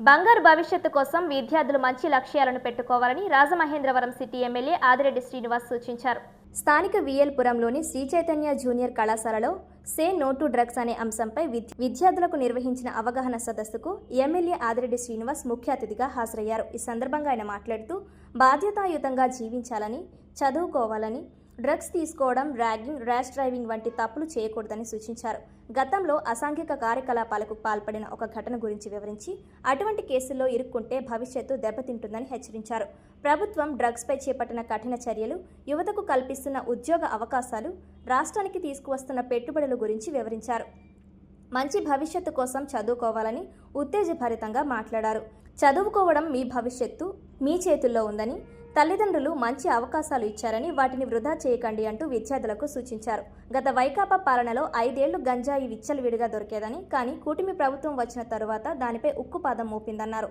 బంగారు భవిష్యత్తు కోసం విద్యార్థులు మంచి లక్ష్యాలను పెట్టుకోవాలని రాజమహేంద్రవరం సిటీ ఎమ్మెల్యే ఆదిరెడ్డి శ్రీనివాస్ సూచించారు. స్థానిక విఎల్పురంలోని శ్రీ చైతన్య జూనియర్ కళాశాలలో సే నో టు డ్రగ్స్ అనే అంశంపై విద్యార్థులకు నిర్వహించిన అవగాహన సదస్సుకు ఎమ్మెల్యే ఆదిరెడ్డి శ్రీనివాస్ ముఖ్య అతిథిగా హాజరయ్యారు. ఈ సందర్భంగా ఆయన మాట్లాడుతూ బాధ్యతాయుతంగా జీవించాలని చదువుకోవాలని డ్రగ్స్ తీసుకోవడం ర్యాగింగ్ ర్యాష్ డ్రైవింగ్ వంటి తప్పులు చేయకూడదని సూచించారు. గతంలో అసాంఘిక కార్యకలాపాలకు పాల్పడిన ఒక ఘటన గురించి వివరించి అటువంటి కేసుల్లో ఇరుక్కుంటే భవిష్యత్తు దెబ్బతింటుందని హెచ్చరించారు. ప్రభుత్వం డ్రగ్స్పై చేపట్టిన కఠిన చర్యలు యువతకు కల్పిస్తున్న ఉద్యోగ అవకాశాలు రాష్ట్రానికి తీసుకువస్తున్న పెట్టుబడుల గురించి వివరించారు. మంచి భవిష్యత్తు కోసం చదువుకోవాలని ఉత్తేజభరితంగా మాట్లాడారు. చదువుకోవడం మీ భవిష్యత్తు మీ చేతుల్లో ఉందని తల్లిదండ్రులు మంచి అవకాశాలు ఇచ్చారని వాటిని వృధా చేయకండి అంటూ విద్యార్థులకు సూచించారు. గత వైకాపా పాలనలో ఐదేళ్ళు గంజాయి విచ్చలవిడిగా దొరికేదని కానీ కూటమి ప్రభుత్వం వచ్చిన తరువాత దానిపై ఉక్కుపాదం మోపిందన్నారు.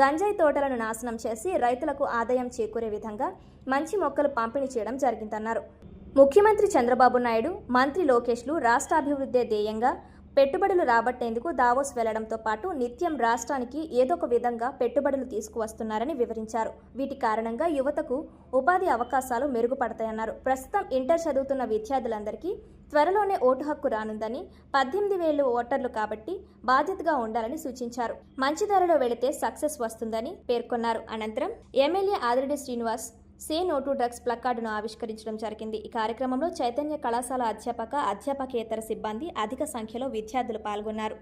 గంజాయి తోటలను నాశనం చేసి రైతులకు ఆదాయం చేకూరే విధంగా మంచి మొక్కలు పంపిణీ చేయడం జరిగిందన్నారు. ముఖ్యమంత్రి చంద్రబాబు నాయుడు మంత్రి లోకేష్లు రాష్ట్ర అభివృద్ధి ధ్యేయంగా పెట్టుబడులు రాబట్టేందుకు దావోస్ వెళ్ళడంతో పాటు నిత్యం రాష్ట్రానికి ఏదో ఒక విధంగా పెట్టుబడులు తీసుకువస్తున్నారని వివరించారు. వీటి కారణంగా యువతకు ఉపాధి అవకాశాలు మెరుగుపడతాయన్నారు. ప్రస్తుతం ఇంటర్ చదువుతున్న విద్యార్థులందరికీ త్వరలోనే ఓటు హక్కు రానుందని పద్దెనిమిది వేలు ఓటర్లు కాబట్టి బాధ్యతగా ఉండాలని సూచించారు. మంచి ధరలో వెళితే సక్సెస్ వస్తుందని పేర్కొన్నారు. అనంతరం MLA Adireddy Srinivas say no to drugs ప్లకార్డును ఆవిష్కరించడం జరిగింది. ఈ కార్యక్రమంలో చైతన్య కళాశాల అధ్యాపక అధ్యాపకేతర సిబ్బంది అధిక సంఖ్యలో విద్యార్థులు పాల్గొన్నారు.